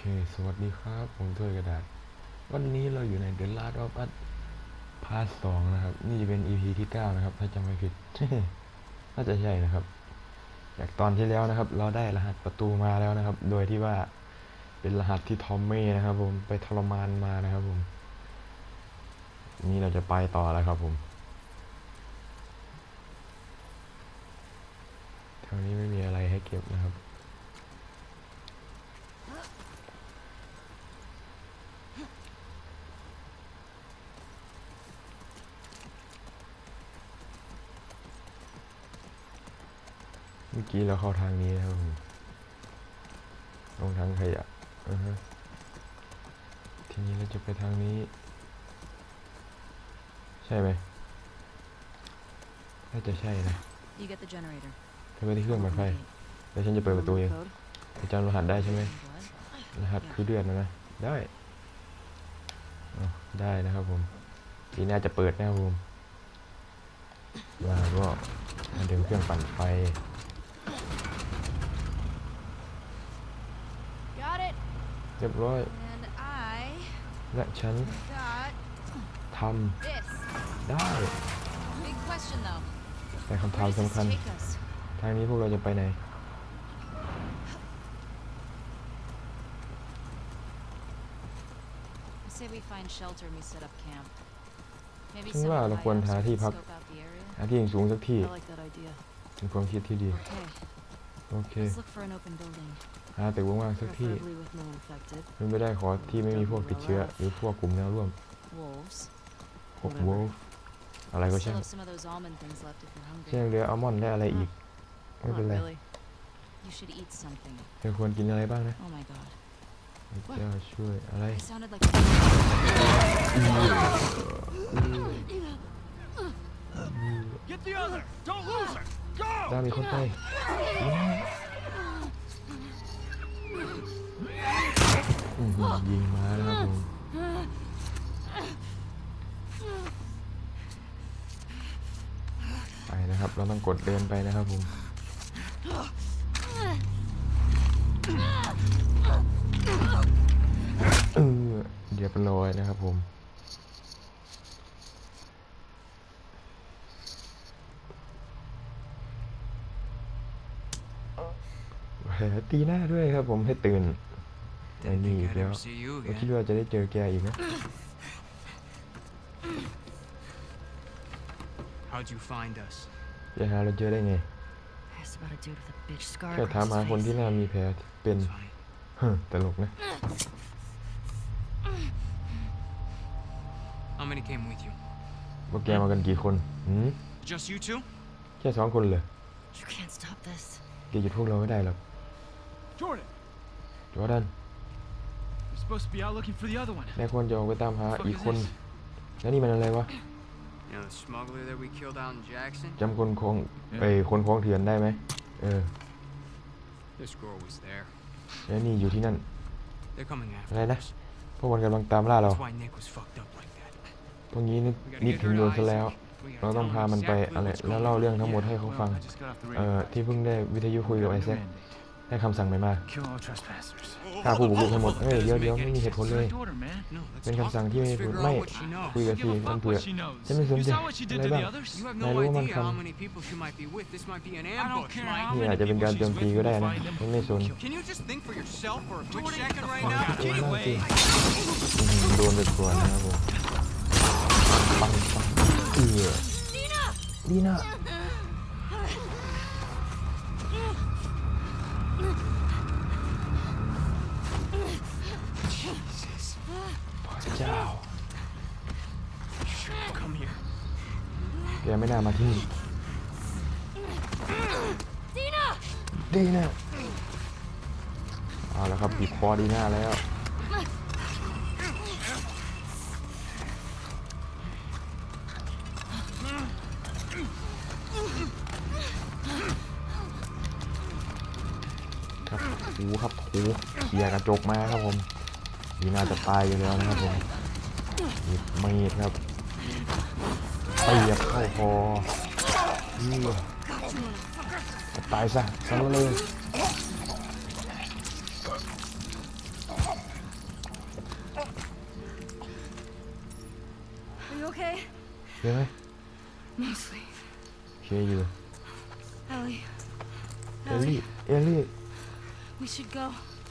ค สวัสดีครับ ผมถ้วยกระดาษ วันนี้เราอยู่ใน The Last of Us พาร์ทสองนะครับ นี่จะเป็น EP ที่9นะครับ ถ้าจำไม่ผิด น่าจะใช่นะครับ จากตอนที่แล้วนะครับ เราได้รหัสประตูมาแล้วนะครับ โดยที่ว่าเป็นรหัสที่ทอมมี่นะครับ ผม ไปทรมานมานะครับผม นี่เราจะไปต่อแล้วครับ ผม แถวนี้ไม่มีอะไรให้เก็บนะครับ มื่อกี้เราเข้าทางนี้นะครับผมลงทางขยะอือฮะทีนี้เราจะไปทางนี้ ใช่ไหมน่าจะใช่นะ You get the generator. ทำไมที่เครื่องเปิดไฟ แล้วฉันจะเปิดประตูเอง Code. จะจำรหัสได้ใช่ไหม Blood. รหัสคือเดือนนะนะ ได้อ้าวได้นะครับผมทีน่าจะเปิดนะครับผมมาก็มาดึงเครื่องปั่นไฟ เรียบร้อย And I และฉัน got ท this. ำได้ Big question though. แต่คำ Where ถาม does สำ this คัญ take us? ทางนี้พวกเราจะไปไหน I say we find shelter and we set up camp. Maybe ฉัน some ว่า of เรา the ควร hideouts หา we ที่ can พัก scope out the area. หาที่สูงสักที่ I like that idea. เป็นความคิดที่ดี Okay, โอเค let's look for an open building. หาตึกว่างๆสักที่ Preferably with no infected. เป็นไม่ได้ขอที่ไม่มีพวกติดเชื้อ หรือพวกกลุ่มแนวร่วม Wolves. พวก wolf อะไรก็ Still ช่าง have some of those almond things left if you're hungry. เช่นเรืออัลมอนด์และอะไรอีก ไม่ Not เป็นไร really. You should eat something. เธอควรกินอะไรบ้างนะ Oh my god. พระเจ้าช่วยอะไร I sounded like 'Get the other! Don't lose her! Go! ด้ามีคนไปอื้อหือยิงมาแล้วครับผมไปนะครับ เราต้องกดเดินไปนะครับผมเออเรียบร้อยนะครับผม แผล ตีหน้าด้วยครับผมให้ตื่นไอ้ Didn't นี่ think อีก I'd แล้ว ever see you เราคิด again. ว่าจะได้เจอแกอีกนะ How'd you find us? จะหาเราเจอได้ไง Asked about a dude with a bitch scar แค่ถาม across หา his คนที่ face. หน้ามีแผลเป็น It's fine. เฮ้อตลกนะ How many came with you? พวกแกมากันกี่คนหืม Just you two? แค่สองคนเลย You can't stop this. แกหยุดพวกเราไม่ได้หรอก Jordan, จอร์แดน you're supposed to be out looking for the other one. นายควรจะออกไปตามหา Fuck อีก is คน this? แล้วนี่มันอะไรวะ You know the smuggler that we killed out in Jackson? จำคนของเอ้ยคนของเถื่อนได้ไหมเออ This girl was there. แล้วนี่อยู่ที่นั่น They're coming after อะไรนะ us. พวกมันกำลังตามล่าเรา That's why Nick was fucked up like that. พวกนี้นึก We gotta นิด get ถึง her โด to นซะแล้ว Isaac. We เรา gotta ต้อง tell พา him มันไป exactly อะไร what's แล้ว going เล่า on. เรื่องทั้งหมด Yeah, ให้เขา well, ฟัง I just got off the เอ่อ radio. ที่เพิ่งได้วิทยุคุยกับไอ Got a แซค mandate. ได้คำสั่งใหม่มา Kill all trespassers. ฆ่าผู้บุกรุกทั้งหมดเฮ้ย That เดี๋ยว doesn't เดี๋ยว make ไม่ any มีเหตุผล sense. เลย My daughter, man. No, let's เป็น talk. คำสั่งที่ไม่ Let's มีเหตุผล figure ไม่ out what she knows. คุยกับ Give ที a มัน fuck เผื่อ what she knows. ฉันไม่สน You ใจ saw what she อะ did ไร to บ้าง the others? You have นาย no รู้ว่ามัน idea ท how many people she might be with. This might be an I don't ambush, care Mike. how ำนี่ many อาจจะเป็น people การ she's โจมตี with. ก็ได้ We'll นะ find them. ฉันไม่สน Can you just think for yourself for a quick Jordan, second get the right fuck now? out. เก่ง Get มาก away. จริงอื้อหือโดนไปก่อนนะครับผมปังปังเอือดีนะ เจ้า Come here. แกไม่น่ามาที่นี่ดีนะเอาละครับบีบคอดีหน้าแล้วครับถูครับถูเคลียร์กระจกมาครับผม นี่น่าจะตายอยู่แล้วนะครับผมหยิบมีดครับเตียบเข้าคอนี่ตายซะซะเลยเยอะไหมเคอยู่เอลลี่เอลลี่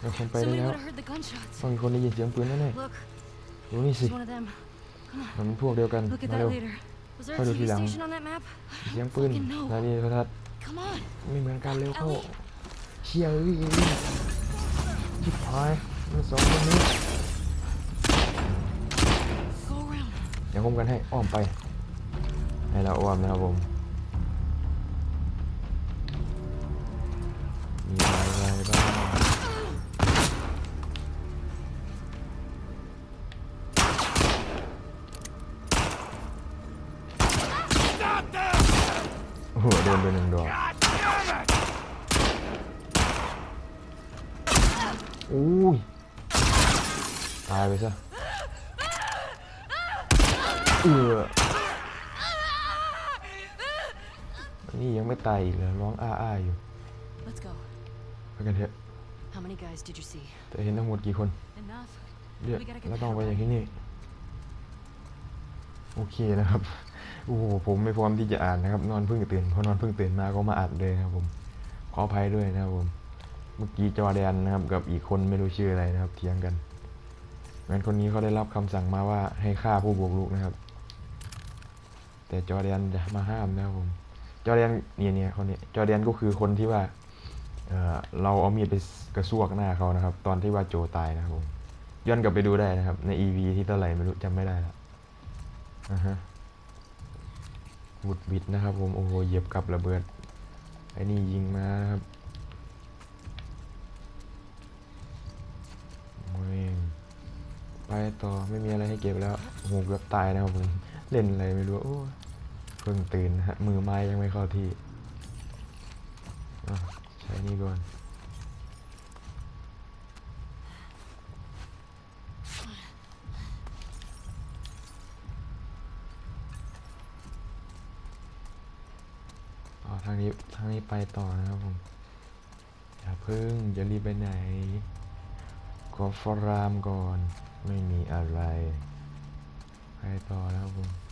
เราคงไปแล้ว would have heard the gunshots. ต้องมีคนได้ยินเสียงปืนแน่ Look, ๆดูนี่สิ it's one of them. มันเป็นพวกเดียวกัน Look at มา that เร็ว later. Was there a Thôi được TV đi làm. station on that map? เสียงปืน Fucking no. นาดีโทรทัศน์ Come on. ไม่เหมือนกันเร็วเข้า Ellie เชียร์เอ้ยเอลลี่ชิบหายมันสองคนนี้ Go around. เดี๋ยวคุมกันให้อ้อมไปให้เราอ้อมนะครับผมมี เออนี่ยังไม่ตายอีกเลยร้องอ้าอ้าๆอยู่ Let's go. ไปกันเถอะ How many guys did you see? แต่เห็นทั้งหมดกี่คน Enough. เดี๋ยว We gotta get เรา the ต้อง hell ไป out อย่าง of ที่ here. นี่ โอเคนะครับ โอ้โหผมไม่พร้อมที่จะอ่านนะครับ นอนเพิ่งตื่นพอนอนเพิ่งตื่นมาก็มาอัดเลยนะครับผม ขออภัยด้วยนะครับผม เมื่อกี้จอแดนนะครับ กับอีกคนไม่รู้ชื่ออะไรนะครับเถียงกันงั้นคนนี้เขาได้รับคำสั่งมาว่าให้ฆ่าผู้บุกรุกนะครับ แต่จอแดนจะมาห้ามนะครับผม จอแดนเนี่ยเนี่ยคนนี้จอแดนก็คือคนที่ว่าเอ่อเราเอามีดไปกระซวกหน้าเขานะครับ ตอนที่ว่าโจตายนะครับผมย้อนกลับไปดูได้นะครับ ใน EP ที่เท่าไหร่ไม่รู้จำไม่ได้ล้วอ่าฮะบุดบิดนะครับ ผมโอ้โหเหยียบกับระเบิดไอ้นี่ยิงมานะครับโอ้ยไปต่อไม่มีอะไรให้เก็บแล้วโหเกือบตายนะครับผมเล่นอะไรไม่รู้โอ้ เพิ่งตื่นนะฮะมือไม้ยังไม่เข้าที่ใช้นี่ก่อนอ๋อทางนี้ทางนี้ไปต่อนะครับผม อย่าเพิ่งจะรีบไปไหนขอฟรามก่อน ไม่มีอะไร ไปต่อแล้วครับผม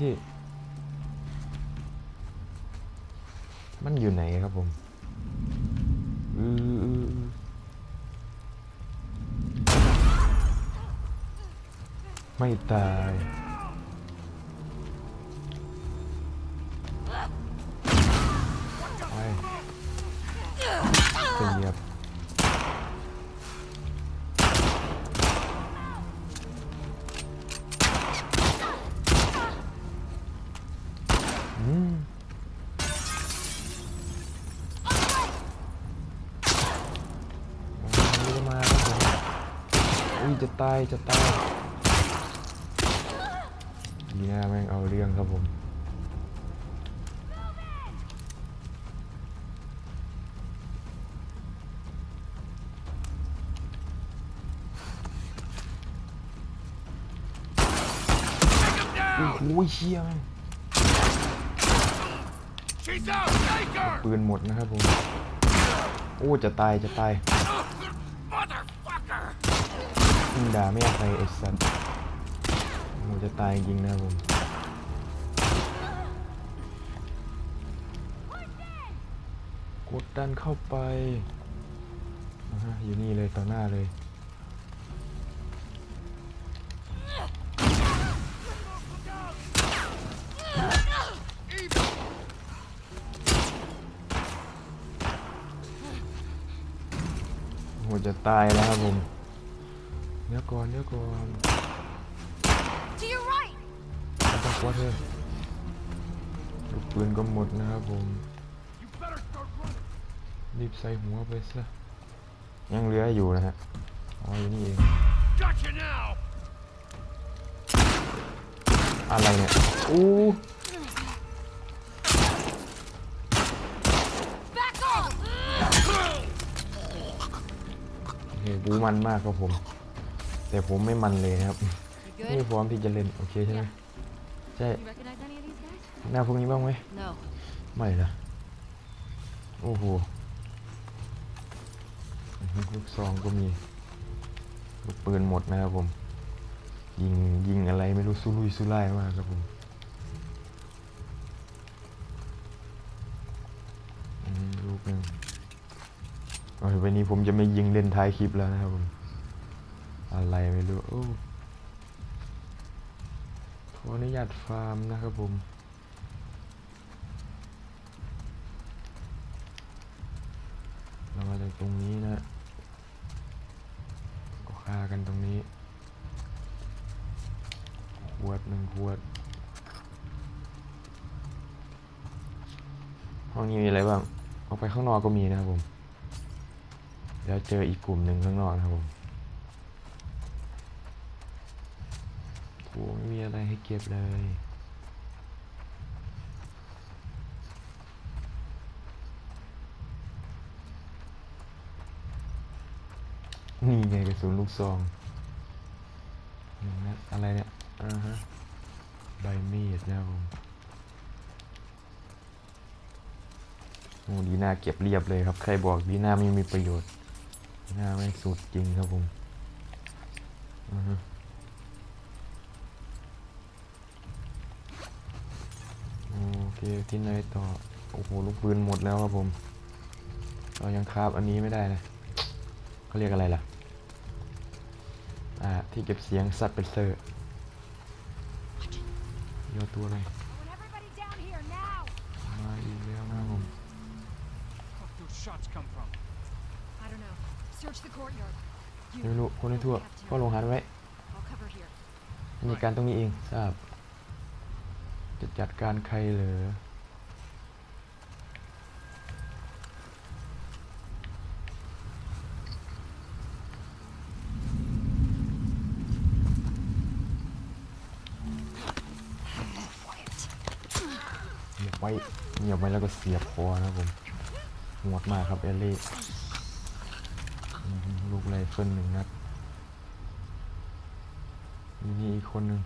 ที่ มันอยู่ไหนครับผมอือไม่ตาย ตายจะตายดีนะแม่งเอาเรื่องครับผมโอ้โหเชี่ยแม่ง She's out! Take her! ปืนหมดนะครับผม โอ้ จะตาย จะตาย Motherfucker! มึ งด่าไม่อภัยไอ้สัตว์โอ้จะตายจริงนะผมกดดันเข้าไปอยู่นี่เลยต่อหน้าเลยโอ้จะตายแล้วครับผม ก่อนเดี๋ยวก่อน To your right. ไม่ต้องกลัวเธอลูกปืนก็หมดนะครับผม You better start running! รีบใส่หัวไปซะ ยังเหลืออยู่นะฮะ อ๋ออยู่นี่เอง Gotcha now! อะไรเนี่ย อู้ Back off! โอเคบูมันมากครับผม แต่ผมไม่มันเลยนะครับ You ไม่ good? พร้อมที่จะเล่น โอเคใช่ไหมใช่ You recognize any of these guys? หน้าพวกนี้บ้างไหม No. ไม่ละโอ้โหอื้อหือลูกซองก็มีลูกปืนหมดนะครับผม ยิงยิงอะไรไม่รู้สุรุ่ยสุร่ายมากครับผมอันนี้ลูกหนึงเอาเดี๋ยววันนี้ผมจะไม่ยิงเล่นท้ายคลิปแล้วนะครับผม อะไรไม่รู้โอ้ขออนุญาตฟาร์มนะครับผมเรามาจากตรงนี้นะก็ฆ่ากันตรงนี้ขวดหนึ่งขวดห้องนี้มีอะไรบ้างออกไปข้างนอกก็มีนะครับผม เดี๋ยวเจออีกกลุ่มหนึ่งข้างนอกนะครับผมโอ้ไม่มีอะไรให้ เก็บเลย นี่ไงกระสุนลูกซองหนึ่งนัดอะไรเนี่ยอ่าฮะใบมีดนะครับผมโอ้ดีหน้าเก็บเรียบเลยครับ ใครบอกดีหน้าไม่มีประโยชน์ดีหน้าไม่งสุดจริงครับผมอือฮึโอ เคที่ไหนต่อ โอ้โห ลูกปืนหมดแล้วครับผม เรายังคาบอันนี้ไม่ได้นะเขาเรียกอะไรล่ะ อ่า ที่เก็บเสียงซับเปเซอร์โยตัวอะไร I want everybody down here now! มาอีกแล้วนะครับผม Fuck those shots come from? I don't know. Search the courtyard. You ไม่รู้คนให้ทั่ว hold the ก็ลง cafeteria. หันไว้ I'll cover here. มีการตรงนี้เองทราบ จะจัดการใครเหรอเหยียบไว้เหยียบไว้แล้วก็เสียบคอนะครับผมหวดมากครับเอลลี่อื้อหือลูกไรเฟิลหนึ่งนัดมีนี่อีกคนหนึ่ง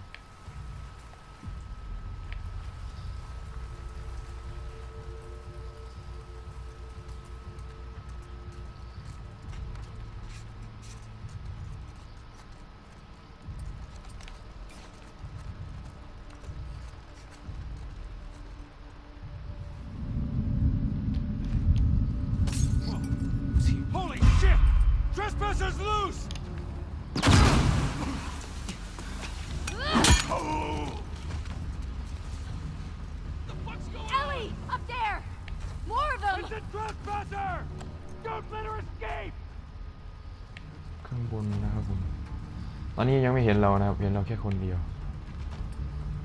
อนนี้ยังไม่เห็นเรานะครับ เห็นเราแค่คนเดียว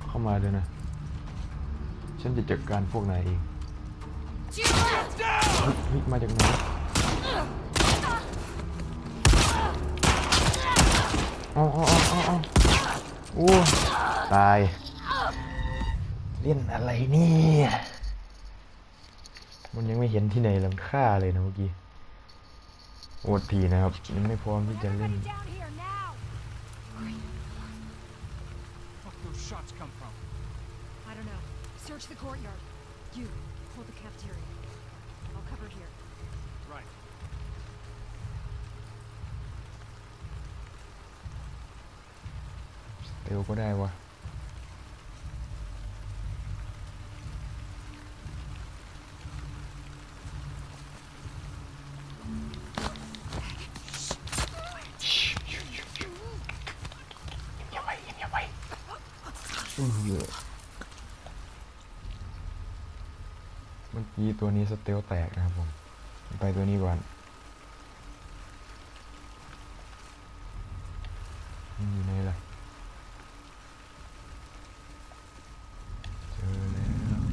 เข้ามาเลยนะ ฉันจะจัดการพวกนายเองมาจากไหนเอาเอาเอาเอาเอโอ้ตาย เล่นอะไรเนี่ย มันยังไม่เห็นที่ไหนลำค่าเลยนะเมื่อกี้โอดทีนะครับ ยังไม่พร้อมที่จะเล่น Search the courtyard. You, hold the cafeteria. I'll cover here. Right. เร็วก็ได้วะอย่าไปอย่าไปอื้อหือเมื่อกี้ตัวนี้สเตลแตกนะครับผม ไปตัวนี้ก่อนมันอยู่ไหนล่ะเจอแล้ว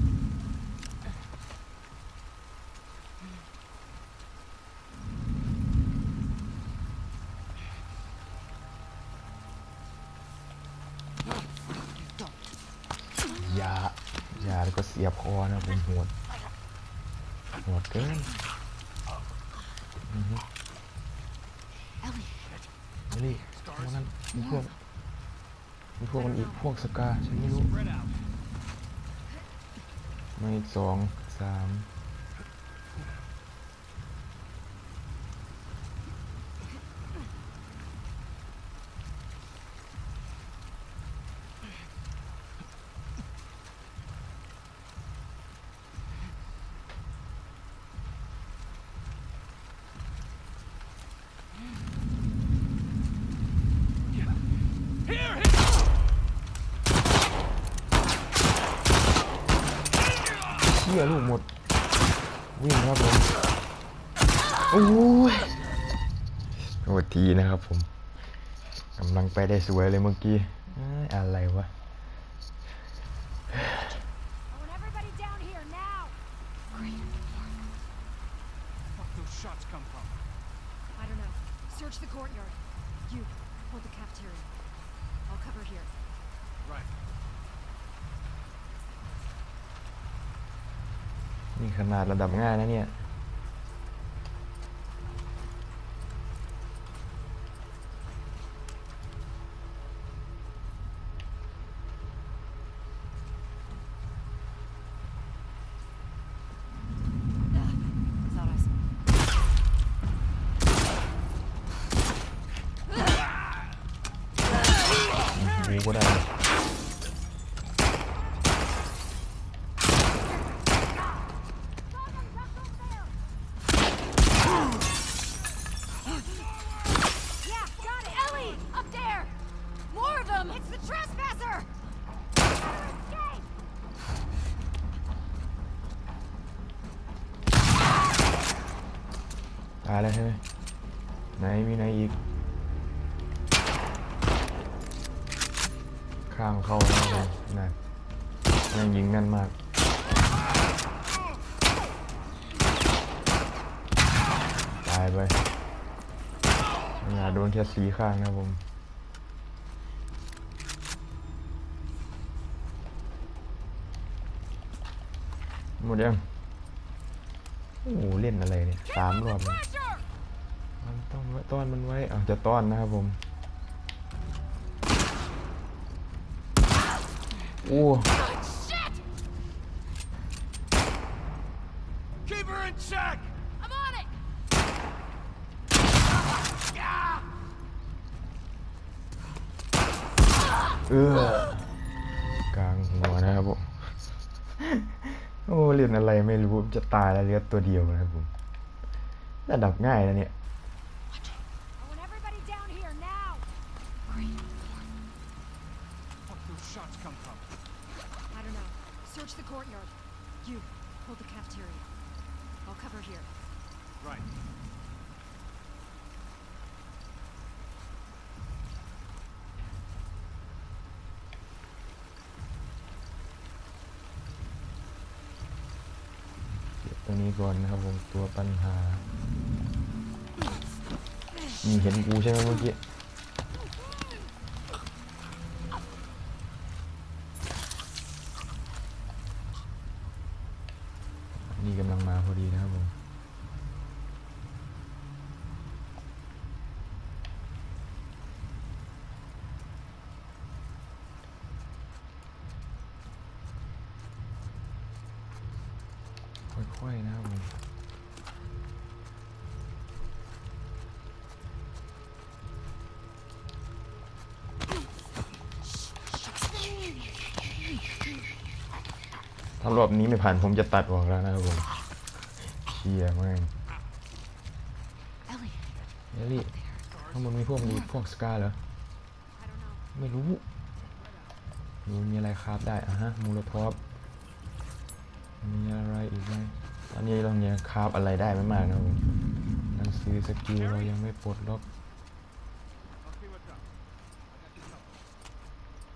Don't. าแล้วก็เสียบคอนะผมโหดโหด เกินอือฮึ Ellie, เอาดิพวกนั้นมีพวกมีพวกมันอีกพวกสกาฉันไม่รู้ไม่สองสาม เชี่ยลูกหมด วิ่งครับผมโอ้ยโทษทีนะครับผมกำลังไปได้สวยเลยเมื่อกี้อะไรวะ I want everybody down here now. Fuck those shots come from? I don't know. Search the courtyard. You hold the cafeteria. I'll cover here. Right. นี่ขนาด ระดับง่ายนะเนี่ย นะนะยังยิงแน่นมาก ตายไปอย่าโดนแค่สีข้างนะผมหมดยังโอ้โหเล่นอะไรเนี่ยสามรอบเลย Pressure. มันต้องไว้ต้อนมันไว้อาจะต้อนนะครับผม on it. เออกลางหัวนะครับผมโอ้เล่นอะไรไม่รู้จะตายแล้วเหลือตัวเดียวนะครับผมระดับง่ายนะเนี่ย I want everybody down here now. Fuck those shots come from? I don't know. Search the courtyard. You hold the cafeteria. I'll cover here. Right. เก็บตัวนี้ก่อนนะครับผมตัวปัญหา นี่เห็นกูใช่ไหมเมื่อกี้นี่กำลังมาพอดีนะครับผม ค่อยๆนะครับผม ถ้ารอบนี้ไม่ผ่านผมจะตัดออกแล้วนะครับผมเชียแม่ง Ellie, เอลลี่ข้างบนมีพวกมีพวกสกาเหรอ ไม่รู้ดูมีอะไรคราฟได้อะฮะมูลทอปมีอะไรอีกไหมตอนนี้เราเนี่ยคราฟอะไรได้ไม่มากนะครับผมหนังสือสกิลเรายังไม่ปลดล็อก I'll see what's up. I got you covered.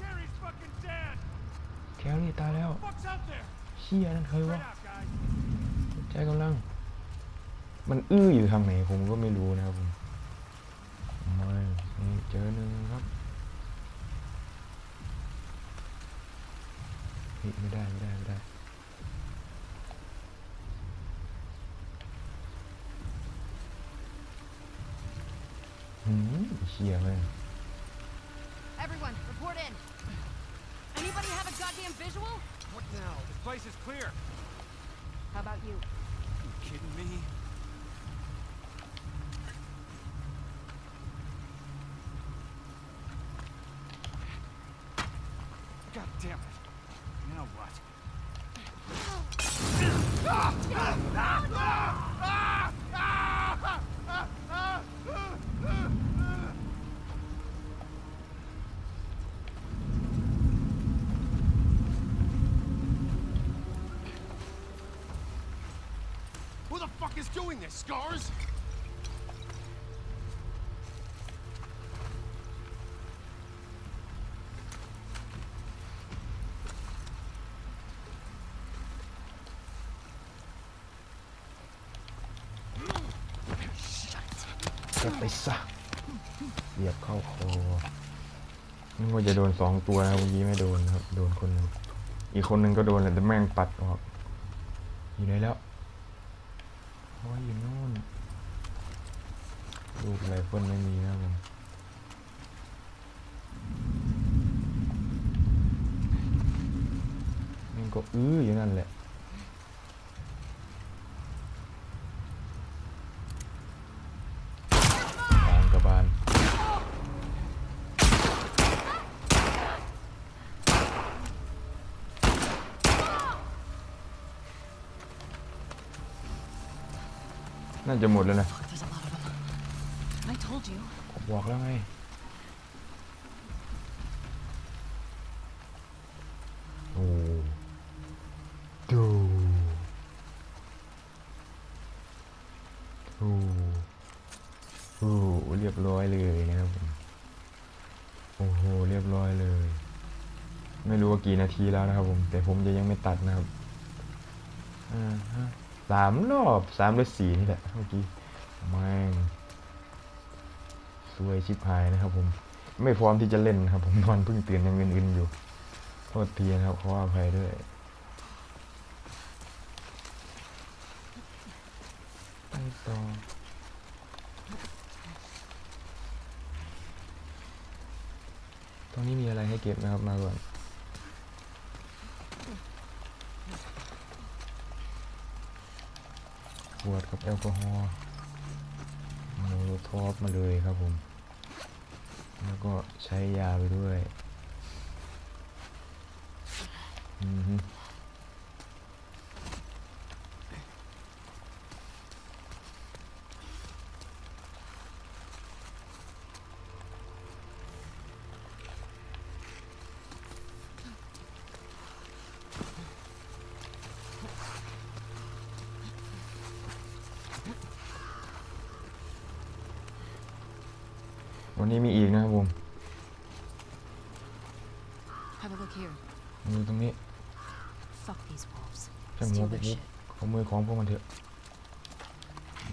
Gary's fucking dead! แคลรี่ตายแล้ว Fuck's out there? เชี่ยนั่นใครวะ Spread out, guys. ใจ กำลัง มันอื้ออยู่ทางไหนผมก็ไม่รู้นะครับผมไม่นี่เจอหนึ่งครับเฮ้ยไม่ได้ไม่ได้ไม่ได้หืมเชี่ยเลย Everyone, report in. Anybody have a goddamn visual? What now? This place is clear. How about you? You kidding me? God damn it. Is doing this, Scars? จะไปซะเสียบเข้าคอนึกว่าจะโดนสองตัวนะเมื่อกี้ไม่โดนนะครับ โดนคนหนึ่งอีกคนหนึ่งก็โดนแหละแต่แม่งปัดออก อยู่ไหนแล้วโอ้ยอยู่นู่นลูกไร เฟิลไม่มีนะผมมันก็อื้ออยู่นั่นแหละบานกระบาลน่าจะหมดแล้วนะ Fuck, there's a lot of them. I told you. ผมบอกแล้วไงโอ้ดูโอ้โอ้เรียบร้อยเลยนะครับผมโอ้โหเรียบร้อยเลย ไม่รู้ว่ากี่นาทีแล้วนะครับ ผม แต่ผมจะยังไม่ตัดนะครับอ่าฮะสามรอบสามหรือสี่นี่แหละเมื่อกี้แม่ง สวยชิบหายนะครับ ผม ไม่พร้อมที่จะเล่นนะครับ ผมนอนเพิ่งตื่นยังอื่นๆอยู่โทษทีนะครับขออภัยด้วยไปต่อตรงนี้มีอะไรให้เก็บนะครับมาก่อนขวดกับแอลกอฮอล์โมโลทอปมาเลยครับผม แล้วก็ใช้ยาไปด้วย อือฮึวันนี้มีอีกนะครับผม Have a look here. มีตรงนี้ Fuck these wolves. ช่างหัว Steal พว their กนี้ shit. ขโมยของพวกมันเถอะ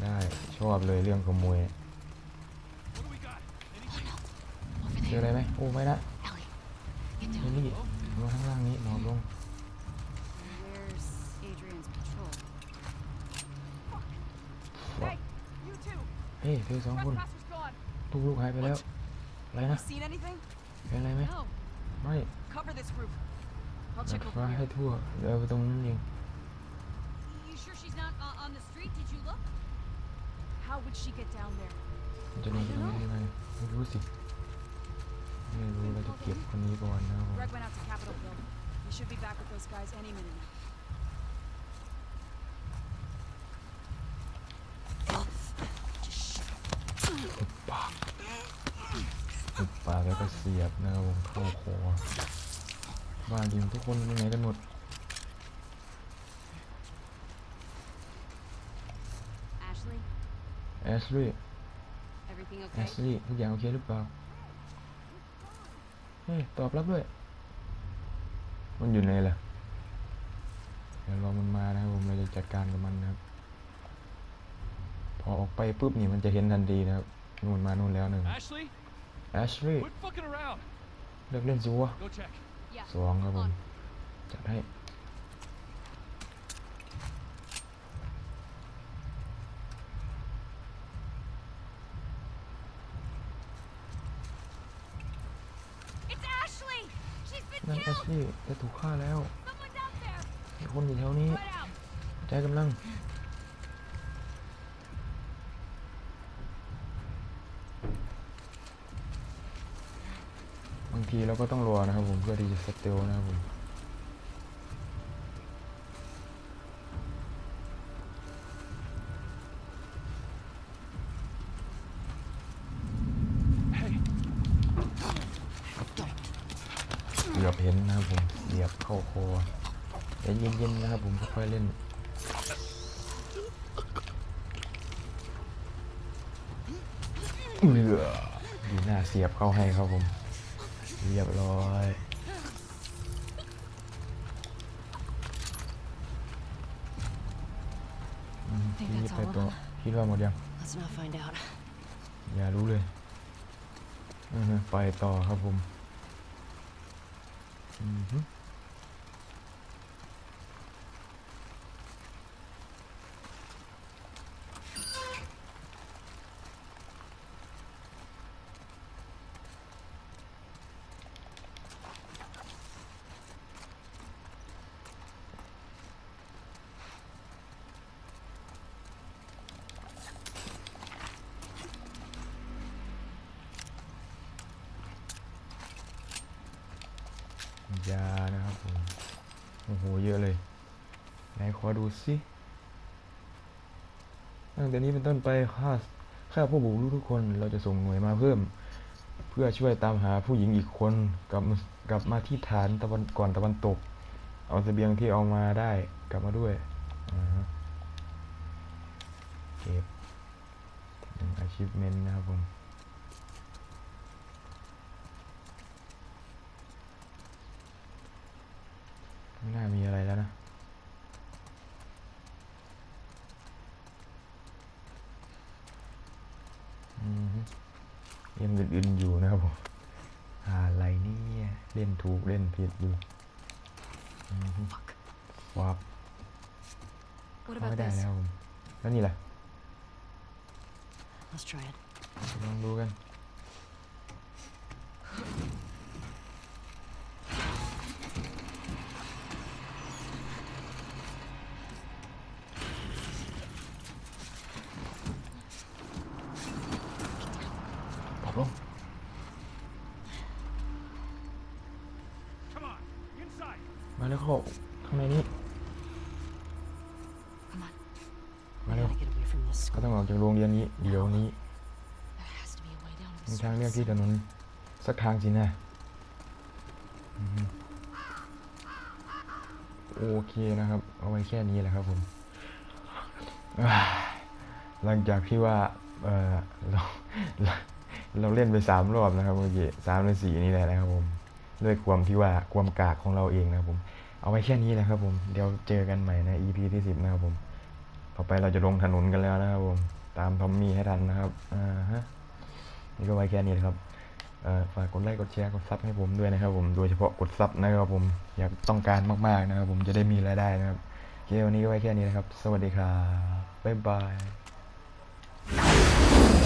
ได้ชอบเลยเรื่องขโมย What do we got? Anything? Over เจอ there. อะไรไหมโอ้ไม่นะ Ellie, get นี่ down. นี่ลงข้างล่างนี้หมอบลง Where's Adrian's patrol? Hey, you two! เฮ้ยเธอสองคน Trespasser's gone! ลูกลูกหายไปแล้ว อะไรนะ Seen anything? เป็นอะไรไหม No. ไม่ Cover this roof. I'll ดั check ดฟ้า over ให้ here. ทั่วเดี๋ยวไปตรงนั้นเอง You sure she's not uh, on the street? Did you look? How would she get down there? มันจะลงไปตรงนี้ยังไงไม่รู้สิ ไม่รู้เราจะเก็บคนนี้ก่อนนะครับผม Greg went out to Capitol Building. He should be back with those guys any minute now. ปากหุบปากแล้วก็เสียบนะครับผมเข้าคอ บ้านทีมทุกคนไปไหนกันหมด Ashley, แอชลีย์ everything แอ okay? ชลีย์ทุกอย่างโอเคหรือเปล่า เฮ้ย ตอบรับด้วย มันอยู่ไหนล่ะ เดี๋ยวรอมันมานะครับผมเราจะจัดการกับมันนะครับ พอออกไปปุ๊บนี่มันจะเห็นทันทีนะครับนู่นมานู่นแล้วหนึ่ง Ashley, แอชลีย์ quit fucking around. เลิกเล่นซัว Go check. Yeah. สองครับผมจัดให้ It's Ashley! She's been นั่นแอช killed! ลีย์จะถูกฆ่าแล้ว Someone's out there! มีคนอยู่แถวนี้ Right out! ใจกำลัง บาง ทีเราก็ต้องรอนะครับผมเพื่อที่จะสเตลนะครับผม Hey, เกือบเห็นนะครับผมเสียบเข้าคอใจเย็นๆนะครับผมค่อยๆเล่นเหลือดีหน้าเสียบเข้าให้ครับผม เรียบร้อยพี่ไปตัวคิดว่าหมดยังอย่ารู้เลยอือฮึไปต่อครับผมอือ ยานะครับผมโอ้โห เยอะเลย ไหนขอดูสิตั้งแต่นี้เป็นต้นไปข้าข้าผู้บุกรุกทุกคนเราจะส่งหน่วยมาเพิ่ม เพื่อช่วยตามหาผู้หญิงอีกคนกลับกลับมาที่ฐานตะวันก่อนตะวันตก เอาเสบียงที่เอามาได้กลับมาด้วยเก็บหนึ่ง achievement นะครับผม น่ามีอะไรแล้วนะอืมฮึยังอื่นๆอยู่นะครับผมอะไรเนี่ยเล่นถูกเล่นผิดอยู่อืมฮึ Fuck. วับ What เข้า about ไม่ได้ this? แล้วผมแล้วนี่แหละ Let's try it. ลองดูกัน ปรับลง come on, inside. มาแล้วเข้าข้างในนี้ Come on. มา We เร็ว gotta get away from this ก็ school. ต้องออกจากโรงเรียนนี้ เดี๋ยวนี้ There has to be a way down to มีทางเลือกที่ถนนสักทางสินะโอเคนะครับ เอาไว้แค่นี้แหละครับผมหลังจากที่ว่าเออเราเราเราเล่นไปสามรอบนะครับเมื่อกี้สามหรือสี่นี่แหละนะครับผมด้วยความที่ว่าความกากของเราเองนะครับผม เอาไว้แค่นี้แหละครับผมเดี๋ยวเจอกันใหม่ใน EP ที่สิบนะครับผม ต่อไปเราจะลงถนนกันแล้วนะครับผม ตามทอมมี่ให้ทันนะครับอ่าฮะ นี่ก็ไว้แค่นี้นะครับฝากกดไลค์กดแชร์กดซับให้ผมด้วยนะครับ ผมโดยเฉพาะกดซับนะครับผมอยากต้องการมากๆนะครับ ผมจะได้มีรายได้นะครับเกมวันนี้ก็ไว้แค่นี้นะครับ สวัสดีครับบ๊ายบาย